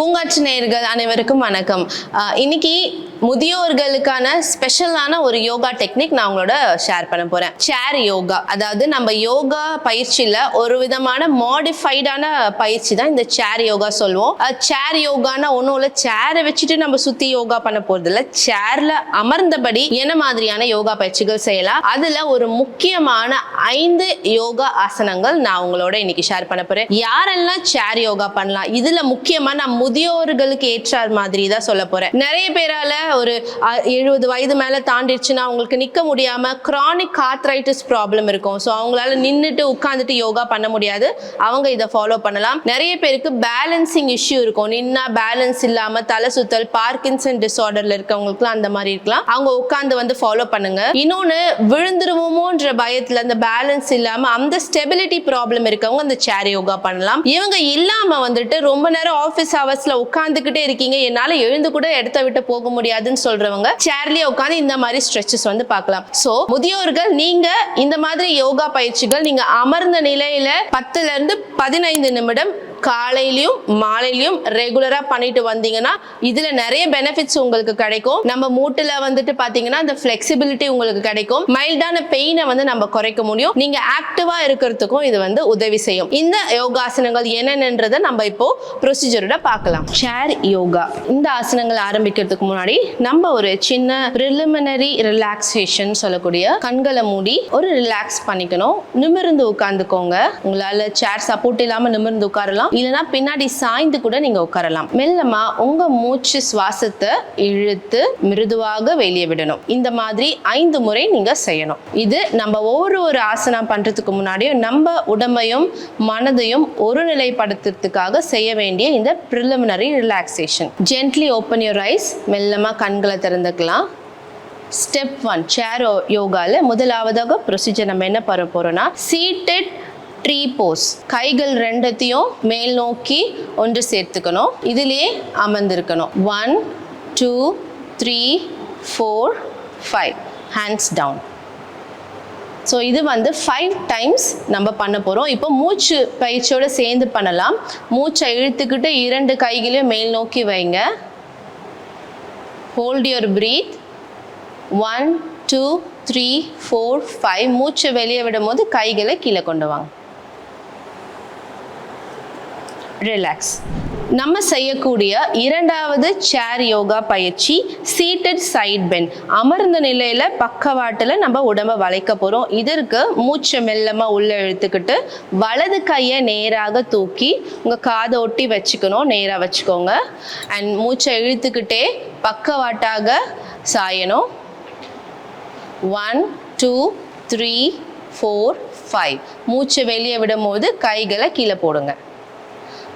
பூங்காற்று நேயர்கள் அனைவருக்கும் வணக்கம். இன்னைக்கு முதியோர்களுக்கான ஸ்பெஷலான ஒரு யோகா டெக்னிக் நான் உங்களோட ஷேர் பண்ண போறேன். சேர் யோகா. அதாவது நம்ம யோகா பயிற்சியில ஒரு விதமான மாடிஃபைடான பயிற்சி தான் இந்த சேர் யோகா சொல்லுவோம். சேர் யோகானா ஒன்றும் இல்லை சேரை வச்சுட்டு நம்ம சுத்தி யோகா பண்ண போறது இல்ல. சேர்ல அமர்ந்தபடி என்ன மாதிரியான யோகா பயிற்சிகள் செய்யலாம்? அதுல ஒரு முக்கியமான ஐந்து யோகா ஆசனங்கள் நான் உங்களோட இன்னைக்கு ஷேர் பண்ண போறேன். யாரெல்லாம் சேர் யோகா பண்ணலாம்? இதுல முக்கியமா நான் முதியோர்களுக்கு ஏற்றார் மாதிரி தான் சொல்ல போறேன். நிறைய பேரால ஒரு எழுபது வயது மேலே தாண்டிடுச்சுன்னா அவங்களுக்கு நிற்க முடியாமல் க்ரானிக் ஆர்த்ரைட்டிஸ் ப்ராப்ளம் இருக்கும். ஸோ அவங்களால நின்றுட்டு உட்காந்துட்டு யோகா பண்ண முடியாது. அவங்க இதை ஃபாலோ பண்ணலாம். நிறைய பேருக்கு பேலன்சிங் இஷ்யூ இருக்கும். நின்னா பேலன்ஸ் இல்லாமல் தலை சுத்தல் பார்க்கின்சன் டிசார்டர்ல இருக்கவங்களுக்குலாம் அந்த மாதிரி இருக்கலாம். அவங்க உட்காந்து வந்து ஃபாலோ பண்ணுங்க. இன்னொன்று விழுந்துருவோமோன்ற பயத்தில் அந்த பேலன்ஸ் இல்லாமல் அந்த ஸ்டெபிலிட்டி ப்ராப்ளம் இருக்கவங்க அந்த சேர் யோகா பண்ணலாம். இவங்க இல்லாமல் வந்துட்டு ரொம்ப நேரம் ஆஃபீஸ் ஹவர்ஸில் உட்காந்துக்கிட்டே இருக்கீங்க. என்னால் எழுந்து கூட இடத்த விட்டு போக முடியாது. முடியாதுன்னு சொல்றவங்க சேர்லயே உட்காந்து இந்த மாதிரி ஸ்ட்ரெச்சஸ் வந்து பார்க்கலாம். சோ முதியோர்கள் நீங்க இந்த மாதிரி யோகா பயிற்சிகள் நீங்க அமர்ந்த நிலையில பத்துல இருந்து பதினைந்து நிமிடம் காலையிலயும் மாலையிலயும் ரெகுலரா பண்ணிட்டு வந்தீங்கன்னா இதுல நிறைய பெனிஃபிட்ஸ் உங்களுக்கு கிடைக்கும். நம்ம மூட்டுல வந்துட்டு பாத்தீங்கன்னா அந்த ஃபிளெக்சிபிலிட்டி உங்களுக்கு கிடைக்கும். மைல்டான பெயினை வந்து நம்ம குறைக்க முடியும். நீங்க ஆக்டிவா இருக்கிறதுக்கும் இது வந்து உதவி செய்யும். இந்த யோகாசனங்கள் என்னென்னன்றதை நம்ம இப்போ ப்ரொசீஜரோட பார்க்கலாம். சேர் யோகா இந்த ஆசனங்கள் ஆரம்பிக்கிறதுக்கு முன்னாடி நம்ம ஒரு சின்ன ப்ரிலிமினரி ரிலாக்ஸேஷன் சொல்லக்கூடிய கண்களை மூடி ஒரு ரிலாக்ஸ் பண்ணிக்கணும். நிமிர்ந்து உட்காந்துக்கோங்க உங்களால சேர் சப்போர்ட் இல்லாம நிமிர்ந்து உட்காரலாம். இல்லைன்னா பின்னாடி சாய்ந்து கூட நீங்க உட்காரலாம். மெல்லமா உங்க மூச்சு சுவாசத்தை இழுத்து மிருதுவாக வெளியே விடணும். இந்த மாதிரி ஐந்து முறை நீங்க செய்யணும். இது நம்ம ஒவ்வொரு ஒரு ஆசனம் பண்றதுக்கு முன்னாடியும் நம்ம உடம்பையும் மனதையும் ஒருநிலைப்படுத்துறதுக்காக செய்ய வேண்டிய இந்த preliminary relaxation gently open your eyes மெல்லமா கண்களை திறந்துக்கலாம். ஸ்டெப் ஒன் சேர் யோகாவில் முதலாவதாக ப்ரொசீஜர் நம்ம என்ன பண்ண போகிறோம்னா சீட்டட் ட்ரீ போஸ் கைகள் ரெண்டத்தையும் மேல் நோக்கி ஒன்று சேர்த்துக்கணும். இதிலே அமர்ந்திருக்கணும். One two three four five hands down so இது வந்து ஃபைவ் டைம்ஸ் நம்ம பண்ண போகிறோம் இப்போ மூச்சு பயிற்சியோடு சேர்ந்து பண்ணலாம். மூச்சை இழுத்துக்கிட்டு இரண்டு கைகளையும் மேல் நோக்கி வைங்க. Hold your breath one two three four five மூச்சு வெளியே விடும் போது கைகளை கீழே கொண்டு வாங்க. ரிலாக்ஸ் நம்ம செய்யக்கூடிய இரண்டாவது சேர் யோகா பயிற்சி சீட்டட் சைட் பென் அமர்ந்த நிலையில பக்கவாட்டில் நம்ம உடம்ப வளைக்க போறோம். இதற்கு மூச்சை மெல்லமா உள்ள இழுத்துக்கிட்டு வலது கையை நேராக தூக்கி உங்க காதை ஒட்டி வச்சுக்கணும். நேராக வச்சுக்கோங்க. அண்ட் மூச்சை இழுத்துக்கிட்டே பக்கவாட்டாக சாயணும். One two three four five மூச்சை வெளியே விடும் போது கைகளை கீழே போடுங்க.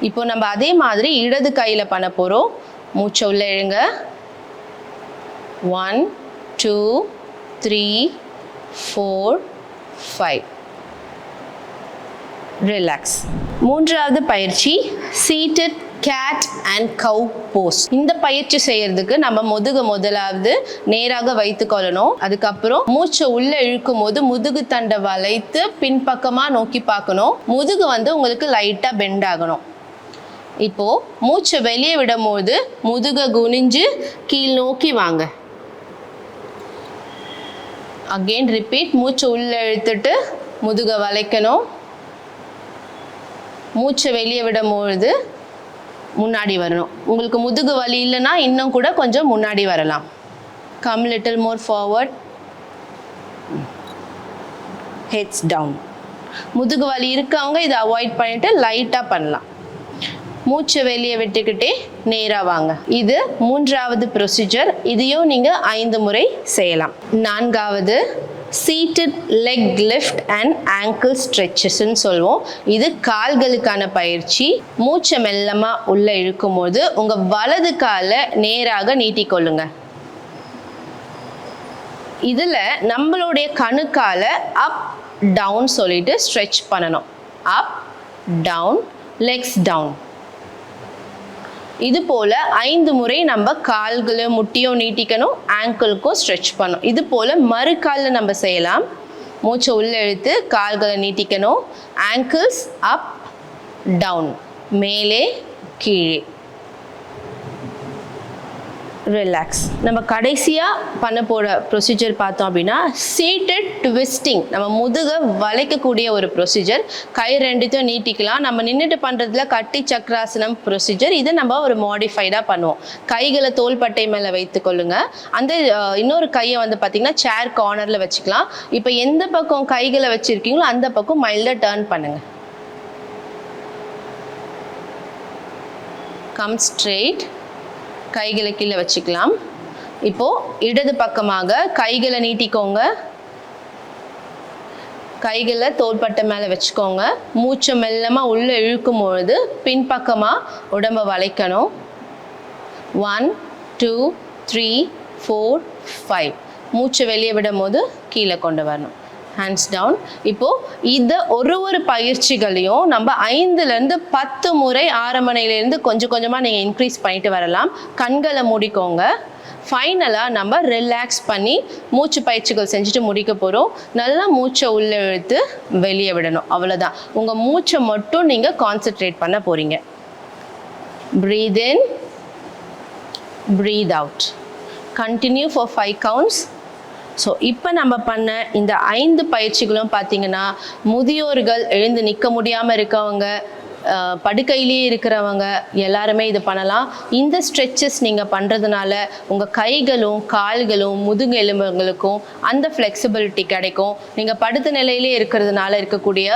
இப்போ நம்ம அதே மாதிரி இடது கையில் பண்ண போகிறோம் மூச்சை உள்ள எழுங்க one two three four five relax மூன்றாவது பயிற்சி seated cat and cow pose இந்த பயிற்சி செய்யறதுக்கு நம்ம முதுகு முதலாவது நேராக வைத்து கொள்ளணும். அதுக்கப்புறம் மூச்சை உள்ள இழுக்கும் போது முதுகு தண்டை வளைத்து பின்பக்கமா நோக்கி பார்க்கணும். முதுகு வந்து உங்களுக்கு லைட்டா பெண்ட் ஆகணும். இப்போ மூச்சை வெளியே விடும்போது முதுகை முதுக குனிஞ்சு கீழ் நோக்கி வாங்க. அகெயின் ரிப்பீட் மூச்சை உள்ள இழுத்துட்டு முதுக வளைக்கணும். மூச்சை வெளியே விடும்பொழுது முன்னாடி வரணும். உங்களுக்கு முதுகு வலி இல்லைன்னா இன்னும் கூட கொஞ்சம் முன்னாடி வரலாம். Come little more forward heads down முதுகு வலி இருக்கவங்க இதை அவாய்ட் பண்ணிட்டு லைட்டாக பண்ணலாம். மூச்சை வெளியே விட்டுக்கிட்டே நேராக வாங்க. இது மூன்றாவது ப்ரொசீஜர் இதையும் நீங்கள் ஐந்து முறை செய்யலாம். நான்காவது seated leg lift and ankle ஸ்ட்ரெச்சஸ்ன்னு சொல்லுவோம் இது கால்களுக்கான பயிற்சி. மூச்சை மெல்லமாக உள்ளே இழுக்கும் போது உங்கள் வலது காலை நேராக நீட்டிக்கொள்ளுங்க இதில் நம்மளுடைய கணுக்கால அப் டவுன் சொல்லிட்டு ஸ்ட்ரெச் பண்ணணும். அப் டவுன் லெக்ஸ் டவுன் இது போல ஐந்து முறை நம்ம கால்களும் முட்டியும் நீட்டிக்கணும் ஆங்கிளுக்கும் ஸ்ட்ரெச் பண்ணணும். இது போல மறுகாலில் நம்ம செய்யலாம். மூச்சை உள்ள இழுத்து கால்களை நீட்டிக்கணும். ஆங்கிள்ஸ் அப் டவுன் மேலே கீழே. ரிலாக்ஸ் நம்ம கடைசியாக பண்ண போகிற ப்ரொசீஜர் பார்த்தோம் அப்படின்னா சீட்டட் ட்விஸ்டிங் நம்ம முதுகை வளைக்கக்கூடிய ஒரு ப்ரொசீஜர் கை ரெண்டுத்தையும் நீட்டிக்கலாம். நம்ம நின்றுட்டு பண்ணுறதுல கட்டி சக்கராசனம் ப்ரொசீஜர் இதை நம்ம ஒரு மாடிஃபைடாக பண்ணுவோம். கைகளை தோள்பட்டை மேலே வைத்துக்கொள்ளுங்க அந்த இன்னொரு கையை வந்து பார்த்திங்கன்னா சேர் கார்னரில் வச்சுக்கலாம். இப்போ எந்த பக்கம் கைகளை வச்சுருக்கீங்களோ அந்த பக்கம் மைல்டாக டேர்ன் பண்ணுங்கள் கம் ஸ்ட்ரெயிட் கைகளை கீழே வச்சுக்கலாம். இப்போ இடது பக்கமாக கைகளை நீட்டிக்கோங்க. கைகளை தோள்பட்டை மேலே வச்சுக்கோங்க. மூச்சை மெல்லமாக உள்ளே இழுக்கும் பொழுது பின்பக்கமாக உடம்பை வளைக்கணும். One two three four five மூச்சை வெளியே விடும் போது கீழே கொண்டு வரணும். ஹேண்ட்ஸ் டவுன் இப்போது இதை ஒரு ஒரு பயிற்சிகளையும் நம்ம ஐந்துலேருந்து பத்து முறை ஆரம்பனையிலேருந்து கொஞ்சம் கொஞ்சமாக நீங்கள் இன்க்ரீஸ் பண்ணிட்டு வரலாம். கண்களை மூடிக்கோங்க. ஃபைனலாக நம்ம ரிலாக்ஸ் பண்ணி மூச்சு பயிற்சிகள் செஞ்சுட்டு முடிக்க போகிறோம் நல்லா மூச்சை உள்ளே இழுத்து வெளியே விடணும். அவ்வளோதான் உங்கள் மூச்சை மட்டும் நீங்கள் கான்சென்ட்ரேட் பண்ண போகிறீங்க breathe in breathe out continue for five counts. So இப்போ நம்ம பண்ண இந்த ஐந்து பயிற்சிகளும் பார்த்தீங்கன்னா முதியோர்கள் எழுந்து நிற்க முடியாமல் இருக்கவங்க படுக்கையிலேயே இருக்கிறவங்க எல்லாருமே இது பண்ணலாம். இந்த ஸ்ட்ரெச்சஸ் நீங்கள் பண்ணுறதுனால உங்கள் கைகளும் கால்களும் முதுகு எலும்புகளுக்கும் அந்த ஃப்ளெக்சிபிலிட்டி கிடைக்கும். நீங்கள் படுத்த நிலையிலே இருக்கிறதுனால இருக்கக்கூடிய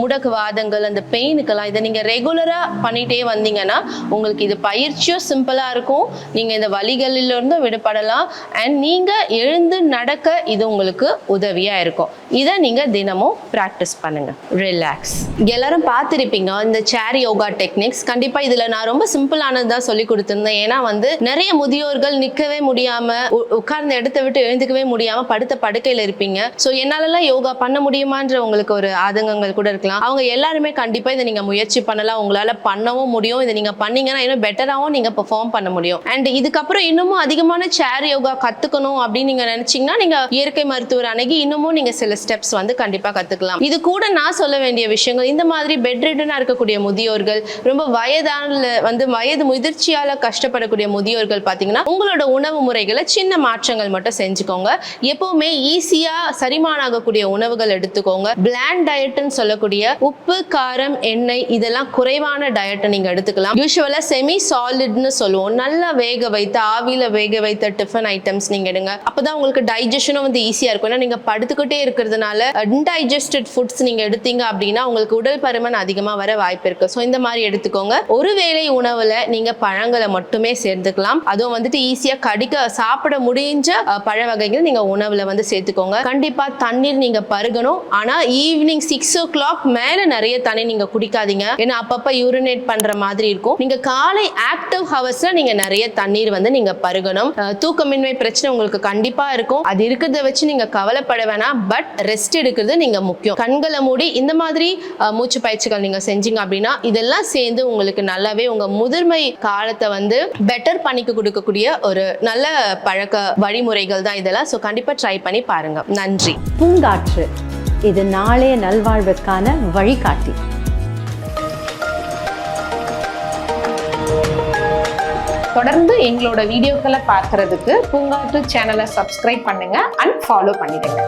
முடக்கு வாதங்கள் அந்த பெயினுக்கெல்லாம் இதை நீங்கள் ரெகுலராக பண்ணிகிட்டே வந்தீங்கன்னா உங்களுக்கு இது பயிற்சியும் சிம்பிளாக இருக்கும். நீங்கள் இந்த வலிகளிலிருந்தும் விடுபடலாம். அண்ட் நீங்கள் எழுந்து நடக்க இது உங்களுக்கு உதவியாக இருக்கும். இதை நீங்கள் தினமும் ப்ராக்டிஸ் பண்ணுங்கள் ரிலாக்ஸ் எல்லாரும் பார்த்துருப்பீங்க இந்த சேர் யோகா டெக்னிக்ஸ் கண்டிப்பாக இதில் நான் ரொம்ப சிம்பிளானது தான் சொல்லி கொடுத்துருந்தேன். ஏன்னா வந்து நிறைய முதியோர்கள் நிற்கவே முடியாமல் உட்கார்ந்த இடத்த விட்டு எழுந்துக்கவே முடியாமல் படுத்த படுக்கையில் இருப்பீங்க. ஸோ என்னாலலாம் யோகா பண்ண முடியுமான்ற உங்களுக்கு ஒரு ஆதங்கங்கள் கூட இருக்கலாம் அவங்க எல்லாருமே கண்டிப்பாக இதை நீங்கள் முயற்சி பண்ணலாம். உங்களால பண்ணவும் முடியும். இதை நீங்கள் பண்ணீங்கன்னா இன்னும் பெட்டராகவும் நீங்கள் பெர்ஃபார்ம் பண்ண முடியும். அண்ட் இதுக்கப்புறம் இன்னமும் அதிகமான சேர் யோகா கற்றுக்கணும் அப்படின்னு நீங்கள் நினைச்சீங்கன்னா நீங்கள் இயற்கை மருத்துவர் அணுகி இன்னமும் நீங்கள் சில ஸ்டெப்ஸ் வந்து கண்டிப்பாக கற்றுக்கலாம் இது கூட நான் சொல்ல வேண்டிய விஷயங்கள் இந்த மாதிரி பெட் இருக்கக்கூடிய முதியோர்கள் ரொம்ப வயதான வந்து வயது முதிர்ச்சியால கஷ்டப்படக்கூடிய முதியோர்கள் பார்த்தீங்கன்னா உங்களோட உணவு முறைகளை சின்ன மாற்றங்கள் மட்டும் செஞ்சுக்கோங்க. எப்பவுமே ஈஸியாக சரிமானாகக்கூடிய உணவுகள் எடுத்துக்கோங்க. பிளான் டயட்னு சொல்லக்கூடிய உப்பு காரம் எண்ணெய் இதெல்லாம் குறைவான டயட்டை நீங்க எடுத்துக்கலாம். யூஸ்வலா செமி சாலிட்னு சொல்லுவோம். நல்லா வேக வைத்த ஆவியில வேக வைத்த டிஃபன் ஐட்டம்ஸ் நீங்க எடுங்க. அப்பதான் உங்களுக்கு டைஜஷனும் வந்து ஈஸியா இருக்கும். ஏன்னா நீங்க படுத்துக்கிட்டே இருக்கிறதுனால அன்டைஜஸ்டட் ஃபுட்ஸ் நீங்க எடுத்தீங்க அப்படின்னா உங்களுக்கு உடல் பருமன் அதிகமா வர வாய்ப்பு இருக்கு. ஸோ இந்த மாதிரி எடுத்துக்கோங்க. ஒருவேளை உணவுல நீங்க பழங்களை மட்டுமே சேர்த்துக்கலாம். அதுவும் வந்துட்டு ஈஸியா கடிக்க சாப்பிட முடிஞ்ச பழ வகைகள் நீங்க உணவுல வந்து சேர்த்துக்கோங்க. கண்டிப்பா தண்ணீர் நீங்க பருகணும். ஆனா ஈவினிங் சிக்ஸ் ஓ கிளாக் மேல நிறைய தண்ணி நீங்க குடிக்காதீங்க. ஏன்னா அப்பப்ப யூரினேட் பண்ற மாதிரி இருக்கும். நீங்க காலை ஆக்டிவ் ஹவர்ஸ்ல நீங்க நிறைய தண்ணீர் வந்து நீங்க பருகணும். தூக்கமின்மை பிரச்சனை உங்களுக்கு கண்டிப்பா இருக்கும். அது இருக்கிறத வச்சு நீங்க கவலைப்பட வேணாம். பட் ரெஸ்ட் எடுக்கிறது நீங்க முக்கியம். கண்களை மூடி இந்த மாதிரி மூச்சு பயிற்சிகள் நீங்க செஞ்சீங்க அப்படின்னா இதெல்லாம் சேர்ந்து உங்களுக்கு நல்லாவே உங்க முதிர்மை காலத்தை வந்து பெட்டர் பண்ணிக்க கொடுக்கக்கூடிய ஒரு நல்ல பழக்க வழிமுறைகள் தான் இதெல்லாம். ஸோ கண்டிப்பா ட்ரை பண்ணி பாருங்க. நன்றி. பூங்காற்று. இது நாளைய நல்வாழ்வுக்கான வழிகாட்டி. தொடர்ந்து எங்களோட வீடியோக்களை பார்க்கறதுக்கு பூங்காற்று சேனலை சப்ஸ்கிரைப் பண்ணுங்க அண்ட் ஃபாலோ பண்ணிடுங்க.